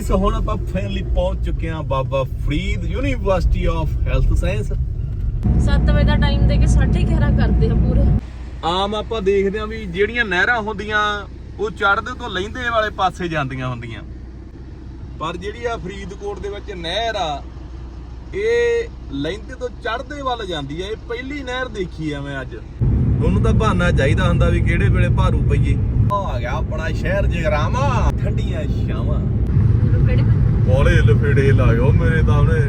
ਸੋ ਹੁਣ ਆਪਾਂ ਫਾਈਨਲੀ ਪਹੁੰਚ ਚੁੱਕੇ ਹਾਂ Baba Farid university of health science 7 ਵਜੇ ਦਾ ਟਾਈਮ ਦੇ ਕੇ 11:30 ਕਰਦੇ ਆ ਪੂਰੇ। ਆਮ ਆਪਾਂ ਦੇਖਦੇ ਹਾਂ ਵੀ ਜਿਹੜੀਆਂ ਨਹਿਰਾਂ ਹੁੰਦੀਆਂ ਉਹ ਚੜ੍ਹਦੇ ਤੋਂ ਲਹਿੰਦੇ ਵਾਲੇ ਪਾਸੇ ਜਾਂਦੀਆਂ ਹੁੰਦੀਆਂ। ਪਰ ਜਿਹੜੀ ਆ ਫਰੀਦਕੋਟ ਦੇ ਵਿੱਚ ਨਹਿਰ ਆ ਇਹ ਲਹਿੰਦੇ ਤੋਂ ਚੜ੍ਹਦੇ ਵੱਲ ਜਾਂਦੀ ਆ। ਇਹ ਪਹਿਲੀ ਨਹਿਰ ਦੇਖੀ ਆ ਮੈਂ ਅੱਜ। ਉਹਨੂੰ ਤਾਂ ਬਹਾਨਾ ਚਾਹੀਦਾ ਹੁੰਦਾ ਵੀ ਕਿਹੜੇ ਵੇਲੇ ਭਾਰੂ ਪਈਏ। ਆ ਗਿਆ ਆਪਣਾ ਸ਼ਹਿਰ ਜਗਰਾਮਾ ਠੰਡੀਆਂ ਛਾਵਾਂ। ਬੋਲੇ ਲਫੇੜੇ ਲਾਇਓ ਮੇਰੇ ਤਾਂ ਉਹਨੇ।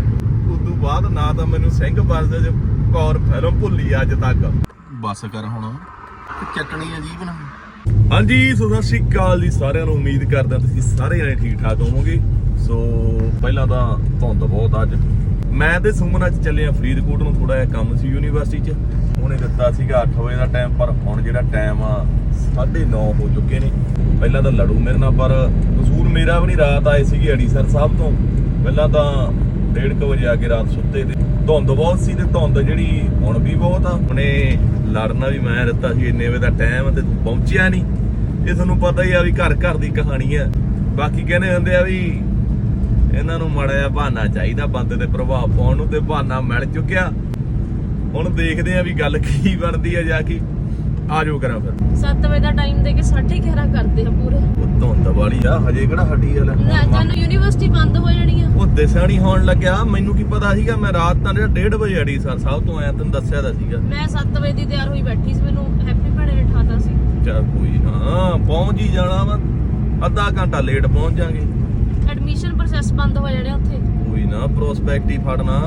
ਉਦੋਂ ਬਾਅਦ ਨਾ ਤਾਂ ਮੈਨੂੰ ਸਿੰਘ ਵਰਦੇ ਚ ਕੌਰ ਫਿਲਮ ਭੁੱਲੀ ਅੱਜ ਤੱਕ। ਬਸ ਕਰ ਹੁਣ। ਚਟਣੀ ਅਜੀਬ ਨਾ ਹਾਂਜੀ ਸੋ ਸਤਿ ਸ਼੍ਰੀ ਅਕਾਲ ਜੀ ਸਾਰਿਆਂ ਨੂੰ। ਉਮੀਦ ਕਰਦਾ ਤੁਸੀਂ ਸਾਰੇ ਜਣੇ ਠੀਕ ਠਾਕ ਹੋਵੋਗੇ। ਸੋ ਪਹਿਲਾਂ ਤਾਂ ਧੁੰਦ ਬਹੁਤ ਅੱਜ। ਮੈਂ ਤੇ ਸੁਮਨ ਅੱਜ ਚੱਲੇ ਆ ਫਰੀਦਕੋਟ ਨੂੰ। ਥੋੜਾ ਜਿਹਾ ਕੰਮ ਸੀ ਯੂਨੀਵਰਸਿਟੀ 'ਚ। ਉਹਨੇ ਦਿੱਤਾ ਸੀਗਾ 8 ਵਜੇ ਦਾ ਟਾਈਮ ਪਰ ਹੁਣ ਜਿਹੜਾ ਟਾਈਮ ਆ 9:30 ਹੋ ਚੁੱਕੇ ਨੇ। ਪਹਿਲਾਂ ਤਾਂ ਲੜੂ ਮੇਰੇ ਨਾਲ ਪਰ ਕਸੂਰ ਮੇਰਾ ਵੀ ਨਹੀਂ ਰਾਤ ਆਏ ਸੀਗੇ ਅੜੀਸਰ ਸਾਹਿਬ ਤੋਂ ਪਹਿਲਾਂ ਤਾਂ 1:30 ਵਜੇ ਆ ਕੇ ਰਾਤ ਸੁੱਤੇ ਤੇ ਧੁੰਦ ਬਹੁਤ ਸੀ ਤੇ ਧੁੰਦ ਜਿਹੜੀ ਹੁਣ ਵੀ ਬਹੁਤ ਆ। ਹੁਣੇ ਲੜਨਾ ਵੀ ਮੈਂ ਦਿੱਤਾ ਸੀ, ਇੰਨੇ ਵਜੇ ਦਾ ਟਾਈਮ ਤੇ ਤੂੰ ਪਹੁੰਚਿਆ ਨਹੀਂ। ਇਹ ਤੁਹਾਨੂੰ ਪਤਾ ਹੀ ਆ ਵੀ ਘਰ ਘਰ ਦੀ ਕਹਾਣੀ ਆ। ਬਾਕੀ ਕਹਿੰਦੇ ਹੁੰਦੇ ਆ ਵੀ ਇਹਨਾਂ ਨੂੰ ਮਾੜਾ ਜਿਹਾ ਬਹਾਨਾ ਚਾਹੀਦਾ, ਬੰਦੇ ਤੇ ਪ੍ਰਭਾਵ ਪਾਉਣ ਨੂੰ ਤੇ ਬਹਾਨਾ ਮਿਲ ਚੁੱਕਿਆ। ਹੁਣ ਦੇਖਦੇ ਆ ਵੀ ਗੱਲ ਕੀ ਬਣਦੀ ਆ ਜਾ ਕੇ। ਆ ਜਾਓ ਕਰਾਂ ਫਿਰ। 7 ਵਜੇ ਦਾ ਟਾਈਮ ਦੇ ਕੇ 11:30 ਕਰਦੇ ਆ ਪੂਰੇ। ਵਾਲੀ ਆ ਹਜੇ ਕਿਹੜਾ ਹੱਡੀ ਵਾਲਾ? ਜਾਨੂੰ ਯੂਨੀਵਰਸਿਟੀ ਬੰਦ ਹੋ ਜਾਣੀ ਆ ਉਹ ਦਿਸਣੀ ਹੋਣ ਲੱਗਿਆ ਮੈਨੂੰ ਕੀ ਪਤਾ ਸੀਗਾ ਮੈਂ ਰਾਤ ਤਾਂ 1:30 ਵਜੇ ਅੜੀ ਸਰ ਸਾਹਿਬ ਤੋਂ ਆਇਆ ਤੈਨੂੰ ਦੱਸਿਆ ਤਾਂ ਸੀਗਾ। ਮੈਂ 7 ਵਜੇ ਦੀ ਤਿਆਰ ਹੋਈ ਬੈਠੀ ਸੀ ਮੈਨੂੰ ਹੈਪੀ ਭੈਣੇ ਨੇ ਠਾਤਾ ਸੀ। ਚਲ ਕੋਈ ਨਾ ਪਹੁੰਚ ਹੀ ਜਾਣਾ ਵਾ। ਅੱਧਾ ਘੰਟਾ ਲੇਟ ਪਹੁੰਚ ਜਾਾਂਗੇ। ਐਡਮਿਸ਼ਨ ਪ੍ਰੋਸੈਸ ਬੰਦ ਹੋ ਜਾਣੇ ਉੱਥੇ। ਕੋਈ ਨਾ ਪ੍ਰੋਸਪੈਕਟ ਹੀ ਫੜਨਾ।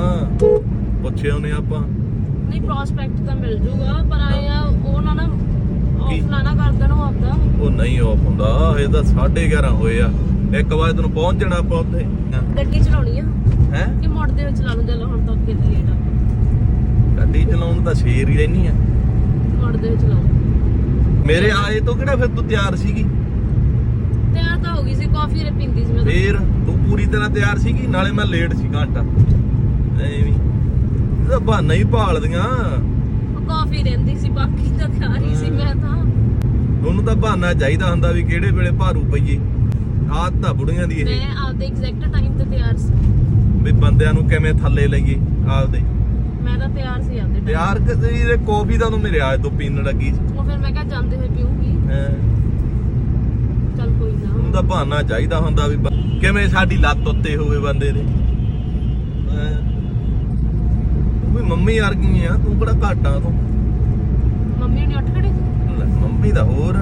ਪੁੱਛੇ ਉਹਨੇ ਆਪਾਂ। ਨਹੀਂ ਪ੍ਰੋਸਪੈਕਟ ਤਾਂ ਮਿਲ ਜੂਗਾ ਪਰ ਆਏ ਆ ਉਹ ਨਾ ਨਾ? ਆਫ ਨਾ ਨਾ ਕਰ ਦੇਣ ਉਹ ਨਹੀਂ ਆਫ ਹੁੰਦਾ। ਇਹ ਤਾਂ 11:30 ਹੋਏ ਆ। ਇੱਕ ਵਜੇ ਤੈਨੂੰ ਪਹੁੰਚ ਜਾਣਾ ਆਪਾਂ ਉੱਥੇ। ਗੱਡੀ ਚਲਾਉਣੀ ਆ? ਹੈ? ਕਿ ਮੋੜ ਦੇ ਵਿੱਚ ਲਾ ਲੂ ਚੱਲ ਹੁਣ ਤਾਂ ਦੀ ਲੇਟ ਆ। ਗੱਡੀ ਚਲਾਉਣ ਤਾਂ ਸ਼ੇਰ ਹੀ ਰਹਿਨੀ ਆ। ਮੋੜ ਦੇ ਵਿੱਚ ਲਾਉ ਮੇਰੇ ਆਏ ਤੋਂ ਕਿਹੜਾ ਫਿਰ ਤੂੰ ਤਿਆਰ ਸੀਗੀ? ਤਿਆਰ ਤਾਂ ਹੋ ਗਈ ਸੀ ਕਾਫੀ ਰੇ ਪੀਂਦੀ ਸੀ ਮੈਂ ਤਾਂ। ਫੇਰ ਤੂੰ ਪੂਰੀ ਤਰ੍ਹਾਂ ਤਿਆਰ ਸੀਗੀ? ਨਾਲੇ ਮੈਂ ਲੇਟ ਸੀ ਘੰਟਾ। ਐਵੇਂ ਇਹਦਾ ਬਹਾਨਾ ਹੀ ਭਾਲਦੀਆਂ। ਕਾਫੀ ਰਹਿੰਦੀ ਸੀ ਬਾਕੀ ਤਾਂ ਤਿਆਰ ਹੀ ਸੀ ਮੈਂ ਤਾਂ ਤਾਂ ਬਹਾਨਾ ਚਾਹੀਦਾ ਹੁੰਦਾ ਵੀ ਕਿਹੜੇ ਵੇਲੇ ਭਾਰੂ ਪਈਏ। ਆਦਤ ਤਾਂ ਬੁੜੀਆਂ ਦੀ ਇਹ। ਮੈਂ ਆਪਦੇ ਐਗਜ਼ੈਕਟ ਟਾਈਮ ਤੇ ਤਿਆਰ ਸੀ। ਵੀ ਬੰਦਿਆਂ ਨੂੰ ਕਿਵੇਂ ਥੱਲੇ ਲਈਏ ਆਪਦੇ। ਮੈਂ ਤਾਂ ਤਿਆਰ ਸੀ ਆਪਦੇ time ਯਾਰ ਕਿਤੇ ਇਹ ਕਾਫੀ ਤਾਂ ਤੂੰ ਮੇਰੇ ਆਜ ਤੋਂ ਪੀਣ ਲੱਗੀ। ਸੀ ਤੇ। ਉਹ ਫਿਰ ਮੈਂ ਕਿਹਾ ਜਾਂਦੇ ਹੋਏ ਪੀਊਂਗੀ। ਹੈਂ। ਚੱਲ ਕੋਈ ਨਾ। ਤਾਂ ਬਹਾਨਾ ਚਾਹੀਦਾ ਹੁੰਦਾ ਵੀ ਬ- ਕਿਵੇਂ ਸਾਡੀ ਲੱਤ ਉੱਤੇ ਹੋਵੇ ਬੰਦੇ ਦੇ। ਹੈਂ। ਉਹ ਵੀ ਮੰਮੀ ਵਰਗੀ ਆ ਤੂੰ ਕਿਹੜਾ ਘੱਟ ਤੂੰ। ਨੇ ਲੈ, ਮੰਮੀ ਦਾ ਹੋਰ?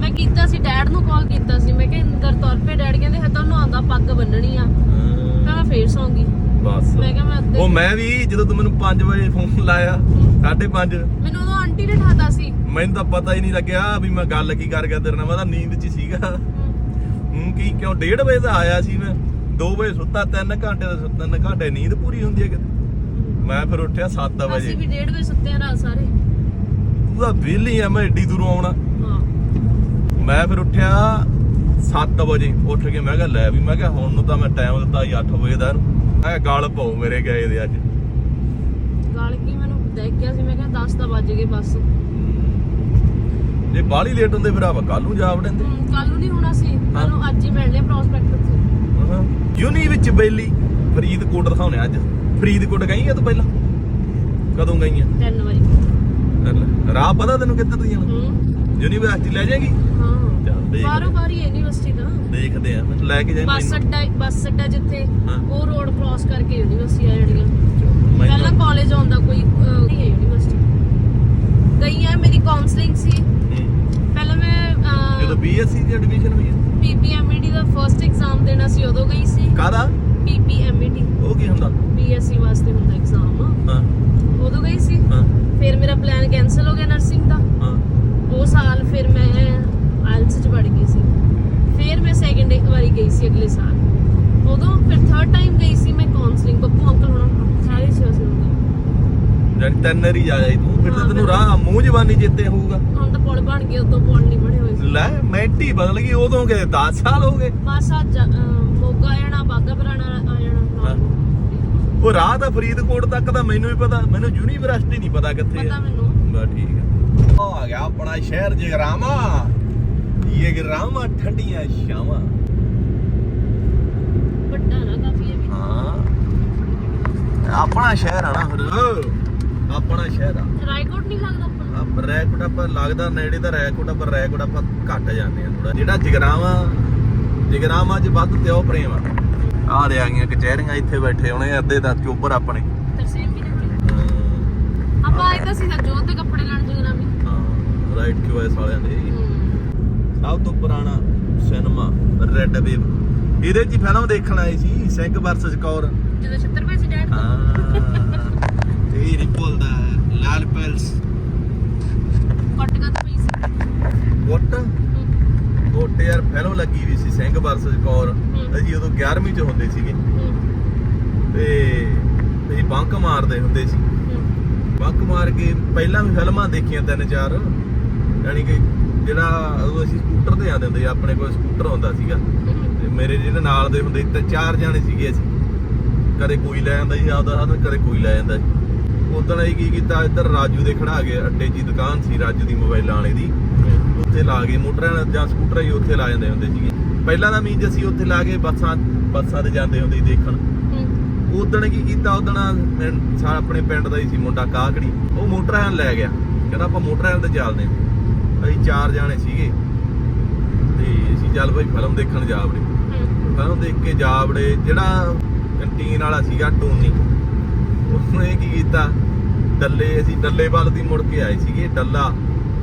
ਮੈਂ ਕੀਤਾ ਸੀ ਡੈਡ ਨੂੰ ਕਾਲ ਕੀਤਾ ਸੀ। ਮੈਂ ਕਿਹਾ ਇੰਦਰ ਤੌਰ ਪੇ ਡੈਡ ਕਹਿੰਦੇ ਹੈ ਤੁਹਾਨੂੰ ਆਂਦਾ ਪੱਗ ਬੰਨਣੀ ਆ। ਹਾਂ, ਮੈਂ ਫੇਰ ਸੌਂਗੀ। ਬਸ। ਮੈਂ ਕਿਹਾ ਮੈਂ ਅੱਧੇ ਉਹ ਮੈਂ ਵੀ ਜਦੋਂ ਤੂੰ ਮੈਨੂੰ 5 ਵਜੇ ਫੋਨ ਲਾਇਆ 5:30 ਮੈਨੂੰ ਉਦੋਂ ਆਂਟੀ ਨੇ ਠਾਤਾ ਸੀ। ਮੈਨੂੰ ਤਾਂ ਪਤਾ ਹੀ ਨਹੀਂ ਲੱਗਿਆ ਵੀ ਮੈਂ ਗੱਲ ਕੀ ਕਰ ਗਿਆ ਤੇਰੇ ਨਾਲ ਮੈਂ ਤਾਂ ਨੀਂਦ 'ਚ ਸੀਗਾ। ਹੂੰ। ਕੀ ਕਿਉਂ? 1:30 ਵਜੇ ਦਾ ਆਇਆ ਸੀ ਮੈਂ। 2 ਵਜੇ ਸੁੱਤਾ 3 ਘੰਟੇ ਦਾ 3 ਘੰਟੇ ਨੀਂਦ ਪੂਰੀ ਹੁੰਦੀ ਹੈ ਕਿਤੇ। ਮੈਂ ਫਿਰ ਉੱਠਿਆ 7 ਵਜੇ। ਅਸੀਂ ਵੀ 1:30 ਵਜੇ ਸੁੱਤੇ ਆ ਰਾਤ ਸਾਰੇ। ਤੂੰ ਤਾਂ ਵਿਹਲੀ ਆ ਮੈਂ ਏਡੀ ਦੂਰੋਂ ਆਉਣਾ। ਮੈਂ ਫਿਰ ਉੱਠਿਆ 7 ਵਜੇ ਉੱਠ ਕੇ ਮੈਂ ਕਿਹਾ ਲੈ ਵੀ ਮੈਂ ਕਿਹਾ ਹੁਣ ਨੂੰ ਤਾਂ ਮੈਂ ਟਾਈਮ ਦਿੱਤਾ ਸੀ 8 ਵਜੇ ਦਾ। ਮੈਂ ਕਿਹਾ ਗਲ ਪਾਉ ਮੇਰੇ ਗਏ ਦੇ ਅੱਜ। ਗਾਲ ਕੀ ਮੈਨੂੰ ਦੇਖ ਗਿਆ ਸੀ ਮੈਂ ਕਿਹਾ 10 ਤਾਂ ਵੱਜ ਗਏ ਬਸ। ਜੇ ਬਾਹਲੀ ਲੇਟ ਹੁੰਦੇ ਫਿਰ ਆਪਾਂ ਕੱਲ ਨੂੰ ਜਾ ਵੜਦੇ ਕੱਲ ਨੂੰ ਨਹੀਂ ਹੋਣਾ ਸੀ। ਕੱਲ ਨੂੰ ਅੱਜ ਹੀ ਮਿਲਣੇ ਪ੍ਰੋਸਪੈਕਟ ਉੱਥੇ। ਯੂਨੀ ਵਿੱਚ ਬੇਲੀ ਫਰੀਦਕੋਟ ਦਿਖਾਉਣੇ ਅੱਜ। ਫਰੀਦਕੋਟ ਗਈ ਆ ਤੂੰ ਪਹਿਲਾਂ? ਕਦੋਂ ਗਈ ਆ 10 ਵਜੇ ਲੈ, ਰਾਹ ਪਤਾ ਤੈਨੂੰ ਕਿੱਧਰ ਦੀ ਜਾਣਾ? ਹੂੰ। ਯੂਨੀਵਰਸਿਟੀ ਲੈ ਜਾਏਗੀ? ਹਾਂ। ਚੱਲ ਦੇਖ ਬਾਰੋ ਬਾਰੀ ਯੂਨੀਵਰਸਿਟੀ ਦਾ ਦੇਖਦੇ ਆ। ਮੈਨੂੰ ਲੈ ਕੇ ਜਾਈ ਬੱਸ ਅੱਡਾ ਬੱਸ ਅੱਡਾ ਜਿੱਥੇ ਹਾਂ। ਉਹ ਰੋਡ ਕ੍ਰਾਸ ਕਰਕੇ ਯੂਨੀਵਰਸਿਟੀ ਆ ਮੈਨੂੰ- ਪਹਿਲਾਂ ਕਾਲਜ ਆਉਂਦਾ ਕੋਈ ਅਹ, ਨਹੀਂ ਹੈ ਯੂਨੀਵਰਸਿਟੀ। ਗਈ ਆ ਮੇਰੀ ਕਾਉਂਸਲਿੰਗ ਸੀ। ਹੂੰ। ਪਹਿਲਾਂ ਮੈਂ ਬੀਐਸਸੀ ਦੀ ਐਡਮਿਸ਼ਨ ਹੋਈ ਆ? ਪੀਪੀਐਮਈਡੀ ਦਾ ਫਰਸਟ ਐਗਜ਼ਾਮ ਦੇਣਾ ਸੀ ਉਦੋਂ ਗਈ ਸੀ। ਕਾਹਦਾ? ਪੀਪੀਐਮਈਡੀ ਉਹ ਕੀ ਹੁੰਦਾ? ਬੀਐਸਸੀ ਵਾਸਤੇ ਹੁੰਦਾ ਐਗਜ਼ਾਮ ਹਾਂ ਉਦੋਂ ਗਈ ਸੀ ਹਾਂ ਫਿਰ ਮੇਰਾ ਪਲਾਨ ਕੈਨਸਲ ਹੋ ਗਿਆ ਨਰਸਿੰਗ ਦਾ। ਹਾਂ। ਉਹ ਸਾਲ ਫਿਰ ਮੈਂ ਆਇਲਸ ਚ ਵੜ ਗਈ ਸੀ। ਫਿਰ ਮੈਂ ਸੈਕਿੰਡ ਇੱਕ ਵਾਰੀ ਗਈ ਸੀ ਅਗਲੇ ਸਾਲ। ਉਦੋਂ ਫਿਰ ਥਰਡ ਟਾਈਮ ਗਈ ਸੀ ਮੈਂ ਕਾਉਂਸਲਿੰਗ ਬੱਬੂ ਅੰਕਲ ਹੋਣਾ ਸਾਰੇ ਸੀ ਉਸ ਨੂੰ। ਜਾਨੀ ਤਿੰਨ ਵਾਰੀ ਜਾ ਜਾਈ ਤੂੰ। ਫਿਰ ਤੈਨੂੰ ਰਾਹ ਮੂੰਹ ਜ਼ਬਾਨੀ ਚੇਤੇ ਹੋਊਗਾ। ਹੁਣ ਤਾਂ ਪੁਲ ਬਣ ਗਏ ਉਦੋਂ ਪੁਲ ਨਹੀਂ ਬਣੇ ਹੋਏ ਸੀ। ਲੈ ਮੈਂਟੀ ਬਦਲ ਗਈ। ਉਦੋਂ ਕਿ 10 ਸਾਲ ਹੋ ਗਏ। ਬਸ ਅੱਜ ਮੋਗਾ ਆ ਜਾਣਾ ਬਾਗਾ ਪੁਰਾਣਾ ਆ ਜਾਣਾ ਹਾਂ। ਉਹ ਰਾਹ ਦਾ ਫਰੀਦਕੋਟ ਤੱਕ ਤਾਂ ਮੈਨੂੰ ਵੀ ਪਤਾ ਮੈਨੂੰ ਯੂਨੀਵਰਸਿਟੀ ਨਹੀਂ ਪਤਾ ਕਿੱਥੇ ਪਤਾ ਮੈਨੂੰ। ਬਾ ਠੀਕ ਆ। ਆ ਗਿਆ ਆਪਣਾ ਸ਼ਹਿਰ ਜਗਰਾਮਾ। ਇਹ ਗਰਾਮਾ ਠੰਡੀਆਂ ਸ਼ਾਵਾਂ ਆਪਣਾ ਸ਼ਹਿਰ ਆ ਨਾ ਫਿਰ। ਆਪਣਾ ਸ਼ਹਿਰ ਆ। ਰਾਏਕੋਟ ਨਹੀਂ ਲੱਗਦਾ ਆਪਣਾ ਰਾਏਕੋਟ ਆਪਾਂ ਲੱਗਦਾ ਨੇੜੇ ਤਾਂ ਰਾਏਕੋਟ ਆਪਾਂ ਰਾਏਕੋਟ ਆਪਾਂ ਘੱਟ ਜਾਂਦੇ ਆ ਥੋੜਾ ਜਿਹੜਾ ਜਗਰਾਮਾ ਜਗਰਾਮਾ 'ਚ ਵੱਧ ਤੇ ਉਹ ਪ੍ਰੇਮ ਆ। ਆ ਦੇ ਆ ਗਈਆਂ ਕਚਹਿਰੀਆਂ ਇੱਥੇ ਬੈਠੇ ਹੋਣੇ ਅੱਧੇ ਤਾਂ ਚੋਬਰ ਆਪਣੇ। ਤਰਸੇਮ ਵੀ ਰੱਖੀ। ਹਾਂ। ਆਪਾਂ ਆਏ ਤਾਂ ਸੀ ਜੋਤ ਦੇ ਕੱਪੜੇ ਲੈਣ ਜਗਰਾਮੀ ਰਾਈਟ ਕਿਉਂ ਐਸ ਵਾਲਿਆਂ ਦੇ? ਸਭ ਤੋਂ ਪੁਰਾਣਾ ਸਿਨੇਮਾ ਰੈੱਡ ਵੇਵ ਇਹਦੇ 'ਚ ਹੀ ਫਿਲਮ ਦੇਖਣ ਆਏ ਸੀ ਸਿੰਘ ਵਰਸਸ ਕੌਰ। ਜਦੋਂ 76 ਪੈਸੇ ਡੈਡ ਹਾਂ। ਇਹ ਰਿਪਲ ਦਾ ਲਾਲ ਪੈਲਸ ਕੱਟ ਕੱਟ ਪਈ ਸੀ। ਗੁੱਟ ਗੁੱਟ ਯਾਰ ਫਿਲਮ ਲੱਗੀ ਵੀ ਸੀ ਸਿੰਘ ਵਰਸਸ ਕੌਰ। ਅਸੀਂ ਉਦੋਂ 11ਵੀਂ ਚ ਹੁੰਦੇ ਸੀਗੇ। ਤੇ ਅਸੀਂ ਬੰਕ ਮਾਰਦੇ ਹੁੰਦੇ ਸੀ। ਬੰਕ ਮਾਰ ਕੇ ਪਹਿਲਾਂ ਵੀ ਫਿਲਮਾਂ ਦੇਖੀਆਂ ਤਿੰਨ ਚਾਰ ਯਾਨੀ ਕਿ ਜਿਹੜਾ ਉਦੋਂ ਅਸੀਂ ਸਕੂਟਰ ਤੇ ਆਉਂਦੇ ਹੁੰਦੇ ਸੀ, ਆਪਣੇ ਕੋਲ ਸਕੂਟਰ ਹੁੰਦਾ ਸੀਗਾ। ਤੇ ਮੇਰੇ ਜਿਹੜੇ ਨਾਲ ਦੇ ਹੁੰਦੇ ਤੇ ਚਾਰ ਜਾਣੇ ਸੀਗੇ ਅਸੀਂ। ਕਦੇ ਕੋਈ ਲੈ ਜਾਂਦਾ ਸੀ ਆਪਦਾ ਸਾਨੂੰ ਕਦੇ ਕੋਈ ਲੈ ਜਾਂਦਾ ਸੀ। ਉਦੋਂ ਅਸੀਂ ਕੀ ਕੀਤਾ ਇੱਧਰ ਰਾਜੂ ਦੇ ਖੜਾ ਗਏ ਅੱਡੇ 'ਚ ਦੁਕਾਨ ਸੀ ਰਾਜੂ ਦੀ ਮੋਬਾਈਲਾਂ ਵਾਲੇ। ਦੀ ਉੱਥੇ ਲਾ ਗਏ ਮੋਟਰਾਂ ਜਾਂ ਸਕੂਟਰ ਹੀ ਉੱਥੇ ਲਾ ਜਾਂਦੇ ਹੁੰਦੇ ਸੀਗੇ। ਪਹਿਲਾਂ ਮੀਂਹ 'ਚ ਅਸੀਂ ਉੱਥੇ ਲਾ ਕੇ ਬੱਸਾਂ ਬੱਸਾਂ ਤੇ ਜਾਂਦੇ ਹੁੰਦੇ ਸੀ ਦੇਖਣ। ਹੂੰ, ਉਦੋਂ ਕੀ ਕੀਤਾ ਉਦੋਂ ਸਾ ਆਪਣੇ ਪਿੰਡ ਦਾ ਹੀ ਸੀ ਮੁੰਡਾ ਕਾਕੜੀ। ਉਹ ਮੋਟਰਾਂ ਲੈ ਗਿਆ। ਕਹਿੰਦਾ ਆਪਾਂ ਮੋਟਰਾਂ ਤੇ ਚੱਲਦੇ ਹਾਂ। ਅਸੀਂ ਚਾਰ ਜਾਣੇ ਸੀਗੇ। ਤੇ ਅਸੀਂ ਚੱਲ ਭਾਈ ਫਿਲਮ ਦੇਖਣ ਜਾ ਵੜੇ ਫਿਲਮ ਦੇਖ ਕੇ ਜਾ ਵੜੇ ਜਿਹੜਾ ਕੰਟੀਨ ਵਾਲਾ ਸੀਗਾ ਟੋਨੀ ਉਹਨੇ ਕੀ ਕੀਤਾ? ਡੱਲੇ ਅਸੀਂ ਡੱਲੇ ਵੱਲ ਦੀ ਮੁੜ ਕੇ ਆਏ ਸੀਗੇ ਡੱਲਾ।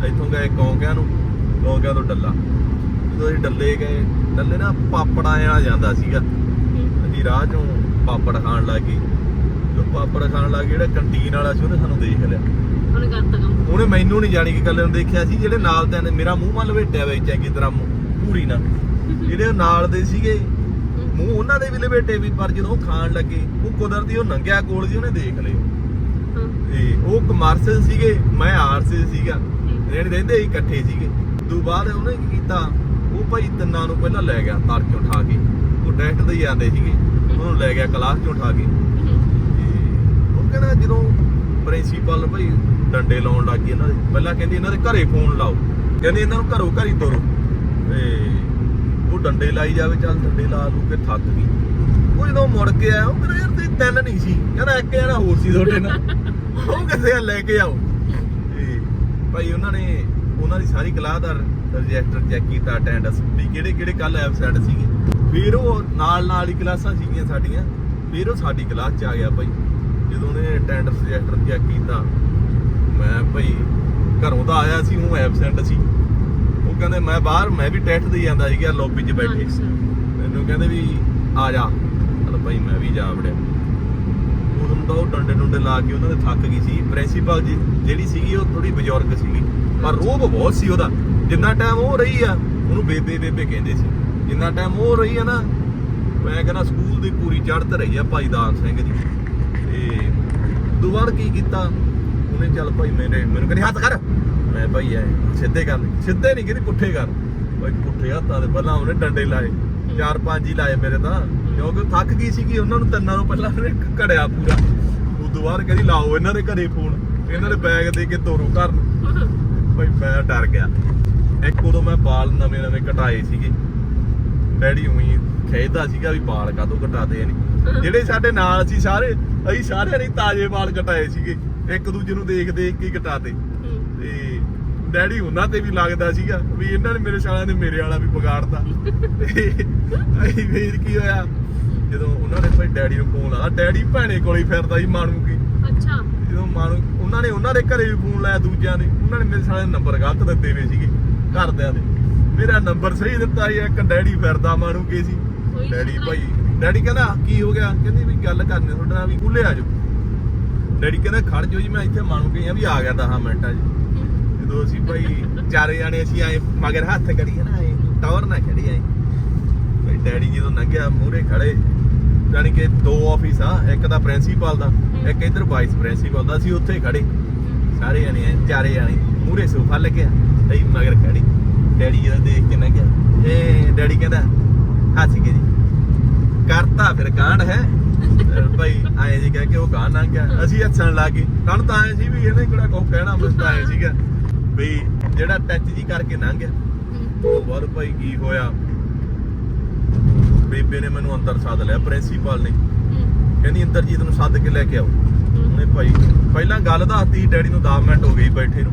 ਇੱਥੋਂ ਗਏ ਕੌਂਕਿਆਂ ਨੂੰ। ਕੌਂਕਿਆਂ ਤੋਂ ਡੱਲਾ। ਜਦੋਂ ਅਸੀਂ ਡੱਲੇ ਗਏ ਡੱਲੇ ਨਾ ਪਾਪੜਾਂ ਆ ਜਾਂਦਾ ਸੀਗਾ। ਅਸੀਂ ਰਾਹ ਚੋਂ ਪਾਪੜ ਖਾਣ ਲੱਗੇ ਜੋ ਪਾਪੜ ਖਾਣ ਲੱਗੇ ਜਿਹੜਾ ਕੰਟੀਨ ਵਾਲਾ ਸੀ ਉਹਨੇ ਸਾਨੂੰ ਦੇਖ ਲਿਆ। ਉਹਨੇ ਕਰਤਾ ਕੰਮ। ਉਹਨੇ ਮੈਨੂੰ ਨਹੀਂ ਜਾਣੀ ਕਿ ਕੱਲੇ ਨੂੰ ਦੇਖਿਆ ਸੀ ਜਿਹੜੇ ਨਾਲ ਦੇ ਮੇਰਾ ਮੂੰਹ ਮਲ ਲਵੇਟਿਆ ਵੇ ਚੰਗੀ ਤਰ੍ਹਾਂ ਮੂੰਹ- ਪੂਰੀ ਨਾ। ਜਿਹੜੇ ਨਾਲ ਦੇ ਸੀਗੇ ਮੂੰਹ ਉਹਨਾਂ ਦੇ ਵੀ ਲਵੇਟੇ ਵੀ ਪਰ ਜਦੋਂ ਉਹ ਖਾਣ ਲੱਗੇ ਉਹ ਕੁਦਰਤੀ ਉਹ ਨੰਗਿਆ ਕੋਲ ਦੀ ਉਹਨੇ ਦੇਖ ਲਿਓ ਹਾਂ, ਤੇ ਉਹ ਕਮਰਸ਼ਲ ਸੀਗੇ ਮੈਂ ਆਰਸੇ ਸੀਗਾ। ਜਿਹੜੇ ਰਹਿੰਦੇ ਇਕੱਠੇ ਸੀਗੇ। ਤੋਂ ਬਾਅਦ ਉਹਨੇ ਕੀ ਕੀਤਾ? ਉਹ ਭਾਈ ਤਿੰਨਾਂ ਨੂੰ ਪਹਿਲਾਂ ਲੈ ਗਿਆ ਤਰ ਕੇ ਉਠਾ ਕੇ। ਉਹ ਟੈਸਟ ਦੇ ਜਾਂਦੇ ਸੀਗੇ। ਉਹਨੂੰ ਲੈ ਗਿਆ ਕਲਾਸ ਚੋਂ ਉਠਾ ਕੇ। ਉਹ ਕਹਿੰਦਾ ਜਦੋਂ ਪ੍ਰਿੰਸੀਪਲ ਭਾਈ ਡੰਡੇ ਲਾਉਣ ਲੱਗ ਗਏ ਇਹਨਾਂ ਦੇ ਪਹਿਲਾਂ ਕਹਿੰਦੀ ਇਹਨਾਂ ਦੇ ਘਰੇ ਫੋਨ ਲਾਓ। ਕਹਿੰਦੇ ਇਹਨਾਂ ਨੂੰ ਘਰੋਂ ਘਰੀ ਤੋਰੋ। ਤੇ ਉਹ ਡੰਡੇ ਲਾਈ ਜਾਵੇ ਚੱਲ ਡੰਡੇ ਲਾ ਲੂ ਕੇ ਥੱਕ ਗਈ। ਉਹ ਜਦੋਂ ਮੁੜ ਕੇ ਆਇਆ ਉਹ ਕਹਿੰਦਾ ਯਾਰ ਤੇ ਤਿੰਨ ਨਹੀਂ ਸੀ। ਕਹਿੰਦਾ ਇੱਕ ਜਣਾ ਹੋਰ ਸੀ ਤੁਹਾਡੇ ਨਾਲ। ਉਹ ਕਹਿੰਦੇ ਆ ਲੈ ਕੇ ਆਓ। ਤੇ ਭਾਈ ਉਹਨਾਂ ਨੇ ਉਹਨਾਂ ਦੀ ਸਾਰੀ ਕਲਾਸ ਦਾ ਰਜਿਸਟਰ ਚੈੱਕ ਕੀਤਾ ਅਟੈਂਡੈਂਸ ਵੀ ਕਿਹੜੇ ਕਿਹੜੇ ਕੱਲ ਐਬਸੈਂਟ ਸੀਗੇ। ਫਿਰ ਉਹ ਨਾਲ ਨਾਲ ਹੀ ਕਲਾਸਾਂ ਸੀਗੀਆਂ ਸਾਡੀਆਂ। ਫਿਰ ਉਹ ਸਾਡੀ ਕਲਾਸ ਚ ਆ ਗਿਆ ਭਾਈ ਜਦੋਂ ਉਹਨੇ ਅਟੈਂਡੈਂਸ ਰਜਿਸਟਰ ਚੈੱਕ ਕੀਤਾ ਮੈਂ ਭਾਈ ਘਰੋਂ ਤਾਂ ਆਇਆ ਸੀ ਉਹ ਐਬਸੈਂਟ ਸੀ। ਉਹ ਕਹਿੰਦੇ ਮੈਂ ਬਾਹਰ ਮੈਂ ਵੀ ਟੈਸਟ ਦੇ ਜਾਂਦਾ ਸੀਗਾ ਲੌਬੀ 'ਚ ਬੈਠੇ। ਮੈਨੂੰ ਕਹਿੰਦੇ ਵੀ ਆ ਜਾ। ਚਲ ਭਾਈ ਮੈਂ ਵੀ ਜਾ ਵੜਿਆ। ਉਦੋਂ ਤਾਂ ਉਹ ਡੰਡੇ ਡੁੰਡੇ ਲਾ ਕੇ ਉਹਨਾਂ ਦੇ ਥੱਕ ਗਈ ਸੀ। ਪ੍ਰਿੰਸੀਪਲ ਜੀ ਜਿਹੜੀ ਸੀਗੀ ਉਹ ਥੋੜੀ ਬਜ਼ੁਰਗ ਸੀਗੀ। ਪਰ ਰੋਬ ਬਹੁਤ ਸੀ ਉਹਦਾ। ਜਿੰਨਾ ਟਾਈਮ ਉਹ ਰਹੀ ਆ, ਉਹਨੂੰ ਬੇਬੇ ਬੇਬੇ ਕਹਿੰਦੇ ਸੀ। ਜਿੰਨਾ ਟਾਈਮ ਉਹ ਰਹੀ ਆ ਨਾ, ਮੈਂ ਕਹਿੰਦਾ ਸਕੂਲ ਦੀ ਪੂਰੀ ਚੜ੍ਹਤ ਰਹੀ ਆ ਭਾਈ ਦਾਨ ਸਿੰਘ ਜੀ ਤੇ ਦੁਬਾਰ ਕੀ ਕੀਤਾ? ਉਹਨੇ ਚੱਲ ਭਾਈ ਮੇਰੇ, ਮੈਨੂੰ ਕਹਿੰਦੇ, ਹੱਥ ਕਰ। ਮੈਂ ਭਾਈ ਐ, ਸਿੱਧੇ ਕਰ ਸਿੱਧੇ ਨਹੀਂ ਕਹਿੰਦੇ, ਪੁੱਠੇ ਕਰ। ਭਾਈ ਪੁੱਠੇ ਹੱਥਾਂ ਦੇ ਪਹਿਲਾਂ ਉਹਨੇ ਡੰਡੇ ਲਾਏ। ਚਾਰ ਪੰਜ ਹੀ ਲਾਏ ਮੇਰੇ ਤਾਂ। ਕਿਉਂਕਿ ਥੱਕ ਗਈ ਸੀਗੀ, ਉਹਨਾਂ ਨੂੰ ਤਿੰਨਾਂ ਨੂੰ ਪਹਿਲਾਂ ਉਹਨੇ ਘੜਿਆ ਪੂਰਾ। ਉਹ ਬਾਅਦ ਕਹਿੰਦੀ, ਲਾਓ ਇਹਨਾਂ ਦੇ ਘਰੇ ਫੋਨ। ਇਹਨਾਂ ਦੇ ਬੈਗ ਦੇ ਕੇ ਤੋਰੋ ਘਰ ਨੂੰ। ਭਾਈ ਮੈਂ ਡਰ ਗਿਆ। ਇੱਕ ਉਦੋਂ ਮੈਂ ਵਾਲ ਨਵੇਂ ਨਵੇਂ ਕਟਾਏ ਸੀਗੇ। ਡੈਡੀ ਉਹੀ ਖੇਡਦਾ ਸੀਗਾ ਵੀ ਵਾਲ ਕਾਹਤੋਂ ਕਟਾਤੇ ਨਹੀਂ ਜਿਹੜੇ ਸਾਡੇ ਨਾਲ ਸੀ ਸਾਰੇ, ਅਸੀਂ ਸਾਰਿਆਂ ਨੇ ਤਾਜ਼ੇ ਵਾਲ ਕਟਾਏ ਸੀਗੇ। ਇੱਕ ਦੂਜੇ ਨੂੰ ਦੇਖ ਦੇਖ ਕੇ ਹੀ ਕਟਾਤੇ। ਤੇ ਡੈਡੀ ਉਹਨਾਂ ਤੇ ਵੀ ਲੱਗਦਾ ਸੀਗਾ ਵੀ ਇਹਨਾਂ ਨੇ ਮੇਰੇ ਸਾਲਾਂ ਨੇ ਮੇਰੇ ਵਾਲਾ ਵੀ ਵਿਗਾੜਤਾ। ਤੇ ਅਸੀਂ ਫੇਰ ਕੀ ਹੋਇਆ? ਜਦੋਂ ਉਹਨਾਂ ਨੇ ਭਾਈ ਡੈਡੀ ਨੂੰ ਫੋਨ ਆਇਆ ਡੈਡੀ ਭੈਣੇ ਕੋਲੇ ਹੀ ਫਿਰਦਾ ਸੀ ਮਾਣੂ ਕੀ। ਅੱਛਾ। ਜਦੋਂ ਮਾਣੂ ਉਹਨਾਂ ਨੇ ਉਹਨਾਂ ਦੇ ਘਰੇ ਵੀ ਫੋਨ ਲਾਇਆ ਦੂਜਿਆਂ ਦੇ। ਉਹਨਾਂ ਨੇ ਮੇਰੇ ਸਾਲੇ ਨੰਬਰ ਗਲਤ ਦਿੱਤੇ ਹੋਏ ਸੀਗੇ ਘਰਦਿਆਂ ਦੇ। ਮੇਰਾ ਨੰਬਰ ਸਹੀ ਦਿੱਤਾ ਸੀ ਇੱਕ ਡੈਡੀ ਫਿਰਦਾ ਮਾਣੂ ਕੀ ਸੀ। ਡੈਡੀ। ਭਾਈ ਡੈਡੀ ਕਹਿੰਦਾ ਕੀ ਹੋ ਗਿਆ? ਕਹਿੰਦੀ ਵੀ ਗੱਲ ਕਰਨੀ ਤੁਹਾਡੇ ਨਾਲ ਵੀ ਕੁੱਲੇ ਆ ਜਾਓ। ਡੈਡੀ ਕਹਿੰਦਾ ਖੜ ਜਾਓ ਜੀ ਮੈਂ ਇੱਥੇ ਮਾਣੂ ਗਈ ਆ ਵੀ ਆ ਗਿਆ 10 ਮਿੰਟਾਂ 'ਚ। ਜਦੋਂ ਅਸੀਂ ਭਾਈ ਚਾਰੇ ਜਾਣੇ ਅਸੀਂ ਆਏ ਮਗਰ ਹੱਥ ਕਰੀਏ ਨਾ ਆਏ ਟਾਵਰ ਨਾ ਖੜੀ ਆਏ। ਭਾਈ ਡੈਡੀ ਜਦੋਂ ਲੰਘਿਆ ਮੂਹਰੇ ਖੜੇ ਜਾਣੀ ਕਿ ਦੋ ਆਫਿਸ ਆ ਇੱਕ ਦਾ ਪ੍ਰਿੰਸੀਪਲ ਦਾ ਇੱਕ ਇਧਰ ਵਾਈਸ ਪ੍ਰਿੰਸੀਪਲ ਦਾ ਅਸੀਂ ਉੱਥੇ ਖੜੇ ਸਾਰੇ ਜਾਣੇ, ਚਾਰੇ ਜਾਣੇ, ਮੂਹਰੇ ਸੋਫਾ ਲੱਗਿਆ, ਅਸੀਂ ਮਗਰ ਖੜੀ ਡੈਡੀ ਜਦੋਂ ਦੇਖ ਕੇ ਲੰਘਿਆ ਏ ਡੈਡੀ ਕਹਿੰਦਾ, ਹੱਸ ਕੇ ਜੀ। ਕਰਤਾ ਫਿਰ ਕਾਂਡ ਹੈ। ਭਾਈ ਆਏ ਜੀ ਕਹਿ ਕੇ ਉਹ ਗਾਂ ਲੰਘ ਗਿਆ। ਅਸੀਂ ਹੱਸਣ ਲੱਗੇ ਸਾਨੂੰ ਤਾਂ ਆਏ ਸੀ ਵੀ ਇਹਨੇ ਕਿਹੜਾ ਕੁਝ ਕਹਿਣਾ ਬਸ ਤਾਂ ਆਏ ਸੀਗਾ। ਵੀ ਜਿਹੜਾ ਟੱਚ ਜੀ ਕਰਕੇ ਲੰਘ ਗਿਆ। ਉਹ ਬਾਅਦ ਭਾਈ ਕੀ ਹੋਇਆ? ਬੇਬੇ ਨੇ ਮੈਨੂੰ ਅੰਦਰ ਸੱਦ ਲਿਆ ਪ੍ਰਿੰਸੀਪਲ ਨੇ। ਕਹਿੰਦੀ ਇੰਦਰਜੀਤ ਨੂੰ ਸੱਦ ਕੇ ਲੈ ਕੇ ਆਓ। ਉਹਨੇ ਭਾਈ ਪਹਿਲਾਂ ਗੱਲ ਦੱਸਤੀ ਡੈਡੀ ਨੂੰ 10 ਮਿੰਟ ਹੋ ਸੀ ਬੈਠੇ ਨੂੰ।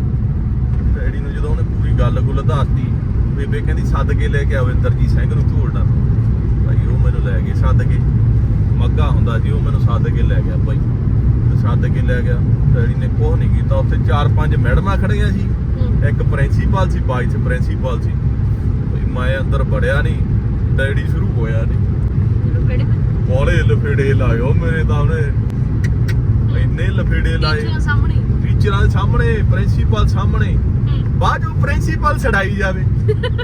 ਡੈਡੀ ਨੂੰ ਜਦੋਂ ਉਹਨੇ ਪੂਰੀ ਗੱਲ ਗੁੱਲ ਦੱਸਤੀ ਬੇਬੇ ਕਹਿੰਦੀ ਸੱਦ ਕੇ ਲੈ ਕੇ ਆਓ ਇੰਦਰਜੀਤ ਸਿੰਘ ਨੂੰ ਝੋਲਣਾ। ਭਾਈ ਉਹ ਮੈਨੂੰ ਲੈ ਗਏ ਸੱਦ ਕੇ। ਮੱਗਾ ਹੁੰਦਾ ਜੀ ਉਹ ਮੈਨੂੰ ਸੱਦ ਕੇ ਲੈ ਗਿਆ ਭਾਈ। ਸੱਦ ਕੇ ਲੈ ਗਿਆ। ਡੈਡੀ ਨੇ ਕੁਛ ਨਹੀਂ ਕੀਤਾ। ਉੱਥੇ ਚਾਰ ਪੰਜ ਮੈਡਮਾਂ ਖੜੀਆਂ ਸੀ। ਇੱਕ ਪ੍ਰਿੰਸੀਪਲ ਸੀ ਬਾਈ ਚ ਪ੍ਰਿੰਸੀਪਲ ਸੀ। ਭਾਈ ਮੈਂ ਅੰਦਰ ਵੜਿਆ ਨਹੀਂ। ਡੈਡੀ ਸ਼ੁਰੂ ਹੋਇਆ ਨਹੀਂ। ਬੋਲੇ ਲਫੇੜੇ ਲਾਇਓ ਮੇਰੇ ਤਾਂ ਉਹਨੇ ਇੰਨੇ ਲਫੇੜੇ ਲਾਏ। ਟੀਚਰਾਂ ਸਾਹਮਣੇ। ਟੀਚਰਾਂ ਸਾਹਮਣੇ ਪ੍ਰਿੰਸੀਪਲ ਸਾਹਮਣੇ। ਬਾਅਦ ਉਹ ਪ੍ਰਿੰਸੀਪਲ ਛਡਾਈ ਜਾਵੇ।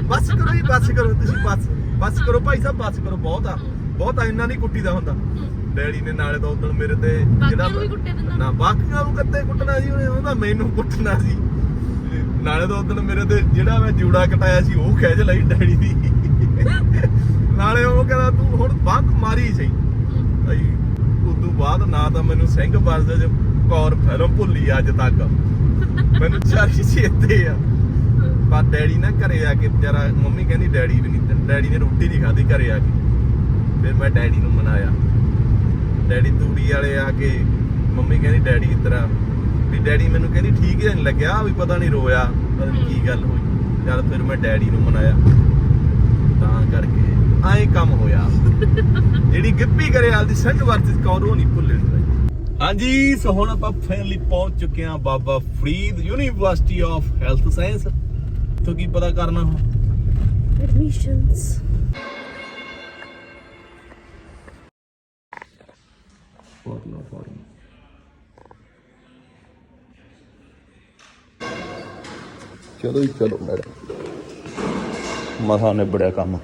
ਬਸ ਕਰੋ ਜੀ ਬਸ ਕਰੋ ਤੁਸੀਂ ਬਸ ਬਸ ਕਰੋ ਭਾਈ ਸਾਹਿਬ ਬਸ ਕਰੋ ਬਹੁਤ ਆ। ਬਹੁਤ ਆ ਇੰਨਾ ਨਹੀਂ ਕੁੱਟੀ ਦਾ ਹੁੰਦਾ। ਡੈਡੀ ਨੇ ਨਾਲੇ ਤਾਂ ਉਦੋਂ ਮੇਰੇ ਤੇ ਬਾਕੀਆਂ ਨੂੰ ਬਾਕੀਆਂ ਨੂੰ ਕੱਤੇ ਕੁੱਟਣਾ ਸੀ ਉਹਨੇ ਉਹਦਾ ਮੈਨੂੰ ਕੁੱਟਣਾ ਸੀ। ਨਾਲੇ ਤਾਂ ਉਦੋਂ ਮੇਰੇ ਤੇ ਜਿਹੜਾ ਮੈਂ ਜੂੜਾ ਕਟਾਇਆ ਸੀ ਉਹ ਖਿੱਚ ਲਈ ਡੈਡੀ ਦੀ। ਨਾਲੇ ਉਹ ਕਹਿੰਦਾ, ਤੂੰ ਹੁਣ ਬੰਕ ਮਾਰੀ ਸਹੀ ਭਾਈ, ਉਦੋਂ ਬਾਅਦ ਨਾ ਤਾਂ ਮੈਨੂੰ ਸਿੰਘ ਵਰਦੇ ਚ ਕੌਰ ਫਿਲਮ ਭੁੱਲੀ ਅੱਜ ਤੱਕ। ਮੈਨੂੰ ਚਾਰੀ ਚੇਤੇ ਆ। ਪਰ ਡੈਡੀ ਨਾ ਘਰੇ ਆ ਕੇ ਵਿਚਾਰਾ, ਮੰਮੀ ਕਹਿੰਦੀ, ਡੈਡੀ ਵੀ ਨਹੀਂ, ਡੈਡੀ ਨੇ ਰੋਟੀ ਨਹੀਂ ਖਾਧੀ ਘਰੇ ਆ ਕੇ। ਫਿਰ ਮੈਂ ਡੈਡੀ ਨੂੰ ਮਨਾਇਆ। ਡੈਡੀ ਤੂੜੀ ਵਾਲੇ ਆ ਕੇ, ਮੰਮੀ ਕਹਿੰਦੀ, ਡੈਡੀ ਇਸ ਵੀ ਡੈਡੀ ਮੈਨੂੰ ਕਹਿੰਦੀ, ਠੀਕ ਜਿਹਾ ਨਹੀਂ ਲੱਗਿਆ, ਵੀ ਪਤਾ ਨਹੀਂ ਰੋਇਆ, ਪਤਾ ਨਹੀਂ ਕੀ ਗੱਲ ਹੋਈ। ਯਾਰ ਫਿਰ ਮੈਂ ਡੈਡੀ ਨੂੰ ਮਨਾਇਆ। ਤਾਂ ਕਰਕੇ ਐਂ ਕੰਮ ਹੋਇਆ। ਜਿਹੜੀ ਗਿੱਪੀ ਕਰਿਆਲ ਦੀ ਸਿੰਘ ਵਰਤਿਸ ਕੌਰ ਉਹ ਨਹੀਂ ਭੁੱਲਣੀ ਹਾਂਜੀ ਸੋ ਹੁਣ ਆਪਾਂ ਫਾਈਨਲੀ ਪਹੁੰਚ ਚੁੱਕੇ ਹਾਂ Baba Farid university of health science ਤੋਂ ਕੀ ਪਤਾ ਕਰਨਾ ਹੁਣ? ਫਾਰਮ ਚਲੋ ਚਲੋ ਮੈਡਮ ਮਸਾ ਨੇ ਬੜਿਆ ਕੰਮ।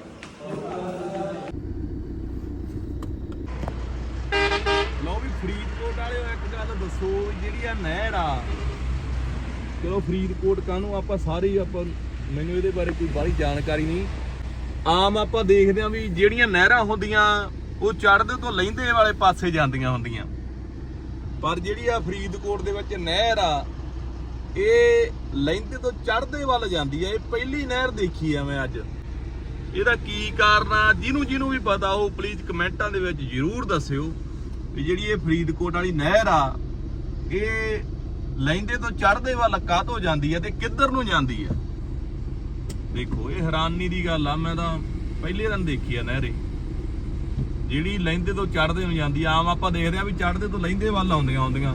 ਲਓ ਵੀ ਫਰੀਦਕੋਟ ਵਾਲਿਓ ਇੱਕ ਗੱਲ ਦੱਸੋ ਜਿਹੜੀ ਆ ਨਹਿਰ ਆ, ਚਲੋ ਫਰੀਦਕੋਟ ਕਾਹਨੂੰ ਆਪਾਂ ਸਾਰੇ ਆਪਾਂ ਮੈਨੂੰ ਇਹਦੇ ਬਾਰੇ ਕੋਈ ਬਾਹਲੀ ਜਾਣਕਾਰੀ ਨਹੀਂ। ਆਮ ਆਪਾਂ ਦੇਖਦੇ ਆਂ ਵੀ ਜਿਹੜੀਆਂ ਨਹਿਰਾਂ ਹੁੰਦੀਆਂ, ਉਹ ਚੜ੍ਹਦੇ ਤੋਂ ਲਹਿੰਦੇ ਵਾਲੇ ਪਾਸੇ ਜਾਂਦੀਆਂ ਹੁੰਦੀਆਂ। ਪਰ ਜਿਹੜੀ ਆ ਫਰੀਦਕੋਟ ਦੇ ਵਿੱਚ ਨਹਿਰ ਆ, ਇਹ ਲਹਿੰਦੇ ਤੋਂ ਚੜ੍ਹਦੇ ਵੱਲ ਜਾਂਦੀ ਆ। ਇਹ ਪਹਿਲੀ ਨਹਿਰ ਦੇਖੀ ਆ ਮੈਂ ਅੱਜ। ਇਹਦਾ ਕੀ ਕਾਰਨ ਆ? ਜਿਹਨੂੰ ਜਿਹਨੂੰ ਵੀ ਪਤਾ ਉਹ ਪਲੀਜ਼ ਕਮੈਂਟਾਂ ਦੇ ਵਿੱਚ ਜਰੂਰ ਦੱਸਿਓ। ਵੀ ਜਿਹੜੀ ਇਹ ਫਰੀਦਕੋਟ ਵਾਲੀ ਨਹਿਰ ਆ ਇਹ ਲਹਿੰਦੇ ਤੋਂ ਚੜ੍ਹਦੇ ਵੱਲ ਕਾਹਤੋਂ ਜਾਂਦੀ ਆ ਤੇ ਕਿੱਧਰ ਨੂੰ ਜਾਂਦੀ ਆ? ਦੇਖੋ ਇਹ ਹੈਰਾਨੀ ਦੀ ਗੱਲ ਆ ਮੈਂ ਤਾਂ ਪਹਿਲੇ ਦਿਨ ਦੇਖੀ ਆ ਨਹਿਰੇ। ਜਿਹੜੀ ਲਹਿੰਦੇ ਤੋਂ ਚੜ੍ਹਦੇ ਨੂੰ ਜਾਂਦੀ ਆਮ ਆਪਾਂ ਦੇਖਦੇ ਆ ਵੀ ਚੜ੍ਹਦੇ ਤੋਂ ਲਹਿੰਦੇ ਵੱਲ ਆਉਂਦੀਆਂ ਆਉਂਦੀਆਂ।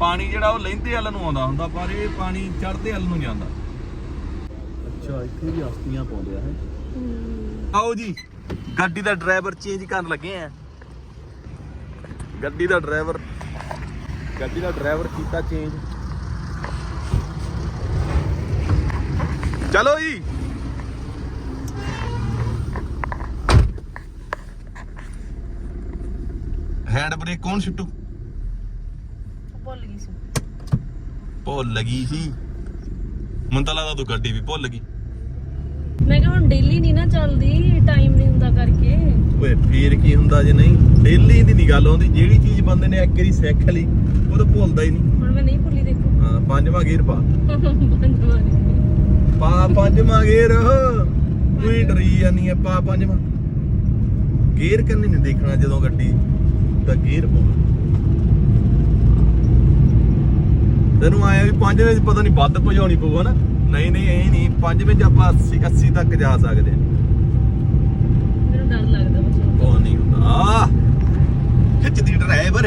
ਪਾਣੀ ਜਿਹੜਾ ਉਹ ਲਹਿੰਦੇ ਵੱਲ ਨੂੰ ਆਉਂਦਾ ਹੁੰਦਾ ਪਰ ਇਹ ਪਾਣੀ ਚੜ੍ਹਦੇ ਵੱਲ ਨੂੰ ਜਾਂਦਾ। ਅੱਛਾ ਇੱਥੇ ਵੀ ਆਸਤੀਆਂ ਪਾਉਂਦੇ ਆ ਆਓ ਜੀ ਗੱਡੀ ਦਾ ਡਰਾਈਵਰ ਚੇਂਜ ਕਰਨ ਲੱਗੇ ਆ। ਗੱਡੀ ਦਾ ਡਰਾਈਵਰ ਗੱਡੀ ਦਾ ਡਰਾਈਵਰ ਕੀਤਾ ਚੇਂਜ ਚਲੋ ਜੀ। ਹੈਂਡ ਬ੍ਰੇਕ ਕੌਣ ਛੁੱਟੂ ਭੁੱਲ ਗਈ ਸੀ। ਭੁੱਲ ਲੱਗੀ ਸੀ। ਮੈਨੂੰ ਤਾਂ ਲੱਗਦਾ ਤੂੰ ਗੱਡੀ ਵੀ ਭੁੱਲ ਗਈ। ਮੈਂ ਕਿਹਾ ਹੁਣ ਡੇਲੀ ਨਹੀਂ ਨਾ ਚੱਲਦੀ ਟਾਈਮ ਨਹੀਂ ਓਏ ਫੇਰ ਕੀ ਹੁੰਦਾ ਜੇ ਨਹੀਂ? ਡੇਲੀ ਦੀ ਨਹੀਂ ਗੱਲ ਆਉਂਦੀ ਜਿਹੜੀ ਚੀਜ਼ ਬੰਦੇ ਨੇ ਇੱਕ ਵਾਰੀ ਸਿੱਖ ਲਈ ਉਹ ਤਾਂ ਭੁੱਲਦਾ ਹੀ ਨਹੀਂ। ਹੁਣ ਮੈਂ ਨਹੀਂ ਭੁੱਲੀ ਦੇਖੋ। ਹਾਂ ਪੰਜਵਾਂ ਗੇਰ ਪਾ। ਪੰਜਵਾਂ ਨੇ। ਪਾ ਪੰਜਵਾਂ ਗੇਰ ਤੂੰ ਡਰੀ ਜਾਨੀ ਆ ਪਾ ਪੰਜਵਾਂ। ਗੇਰ ਕੰਨੇ ਨਹੀਂ ਦੇਖਣਾ ਜਦੋਂ ਗੱਡੀ ਤਾਂ ਗੇਰ ਪਾਉਣਾ ਤੈਨੂੰ ਆਇਆ ਵੀ ਪੰਜਵੇਂ 'ਚ ਪਤਾ ਨਹੀਂ ਵੱਧ ਭਜਾਉਣੀ ਪਊ ਹਨਾ? ਨਹੀਂ ਨਹੀਂ ਇਹ ਨਹੀਂ ਪੰਜਵੇਂ 'ਚ ਆਪਾਂ 80 80 ਤੱਕ ਜਾ ਸਕਦੇ ਹਾਂ ਮੈਨੂੰ ਡਰ ਲੱਗਦਾ ਬਸ ਉਹ ਨਹੀਂ ਹੁੰਦਾ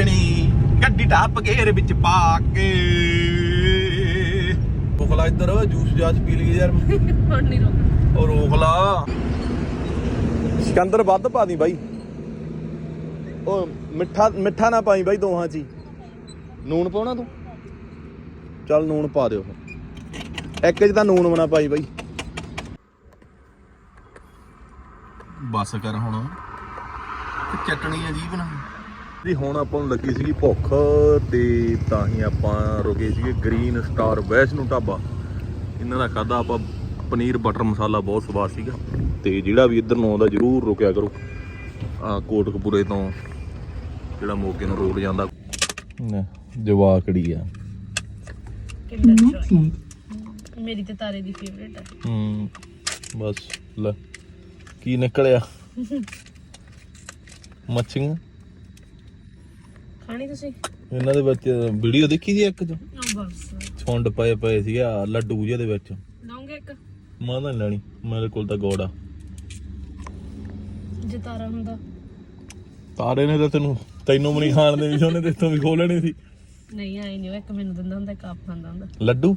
ਨੇ ਗੱਡੀ ਟੱਪ ਗੇਰ ਵਿੱਚ ਪਾ ਕੇ। ਰੋਕਲਾ ਇੱਧਰ ਜੂਸ ਜਾਸ ਪੀ ਲਈ ਯਾਰ। ਹੁਣ ਨਹੀਂ ਉਹ ਰੋਕ ਲਾ। ਸਿਕੰਦਰ ਵੱਧ ਪਾ ਦੀ ਬਾਈ। ਉਹ ਮਿੱਠਾ ਮਿੱਠਾ ਨਾ ਪਾਈ ਬਾਈ ਦੋਹਾਂ ਚ ਹੀ। ਨੂਣ ਪਾਉਣਾ ਤੂੰ? ਚੱਲ ਨੂਣ ਪਾ ਦਿਓ ਇੱਕ ਚ ਤਾਂ ਨੂਣ ਬਣਾ ਪਾਈ ਬਾਈ। ਬਸ ਕਰ ਹੁਣ। ਚਟਣੀ ਅਜੀਬ ਬਣਾ ਜੀ ਹੁਣ ਆਪਾਂ ਨੂੰ ਲੱਗੀ ਸੀਗੀ ਭੁੱਖ ਤੇ ਤਾਂ ਹੀ ਆਪਾਂ ਰੁਕੇ ਸੀਗੇ ਗ੍ਰੀਨ ਸਟਾਰ ਵੈਸ਼ਨੂ ਢਾਬਾ। ਇਹਨਾਂ ਦਾ ਖਾਦਾ ਆਪਾਂ ਪਨੀਰ ਬਟਰ ਮਸਾਲਾ ਬਹੁਤ ਸਵਾਦ ਸੀਗਾ ਤੇ ਜਿਹੜਾ ਵੀ ਇੱਧਰ ਨੂੰ ਆਉਂਦਾ ਜਰੂਰ ਰੁਕਿਆ ਕਰੋ। ਆ ਕੋਟਕਪੂਰੇ ਤੋਂ ਜਿਹੜਾ ਮੋਗੇ ਨੂੰ ਰੋਡ ਜਾਂਦਾ। ਜਵਾਕੜੀ ਆ। ਮੇਰੀ ਤੇ ਤਾਰੇ ਦੀ ਫੇਵਰੇਟ ਹੈ ਹੂੰ ਬਸ ਲੈ ਕੀ ਨਿਕਲਿਆ? ਮੱਛੀਆਂ? ਖਾਣੀ ਤੁਸੀਂ? ਇਹਨਾਂ ਦੇ ਵਿੱਚ ਵੀਡੀਓ ਦੇਖੀ ਸੀ ਇੱਕ ਚ? ਬਸ। ਛੁੰਡ ਪਏ ਪਏ ਸੀਗੇ ਆਹ ਲੱਡੂ ਜਿਹੇ ਦੇ ਵਿੱਚ। ਲਓਗੇ ਇੱਕ? ਮੈਂ ਤਾਂ ਨੀ ਲੈਣੀ ਮੇਰੇ ਕੋਲ ਤਾਂ ਗੋੜ ਜੇ ਤਾਰਾ ਹੁੰਦਾ। ਤਾਰੇ ਨੇ ਤਾਂ ਤੈਨੂੰ ਤੈਨੂੰ ਵੀ ਨਹੀਂ ਖਾਣ ਦੇਣੀ ਸੀ ਉਹਨੇ ਤੇ ਇੱਥੋਂ ਵੀ ਖੋਲਣੀ ਸੀ। ਨਹੀਂ ਆਈ ਨਹੀਂ ਉਹ ਇੱਕ ਮੈਨੂੰ ਦਿੰਦਾ ਹੁੰਦਾ ਇੱਕ ਆਪ ਖਾਂਦਾ ਹੁੰਦਾ। ਲੱਡੂ?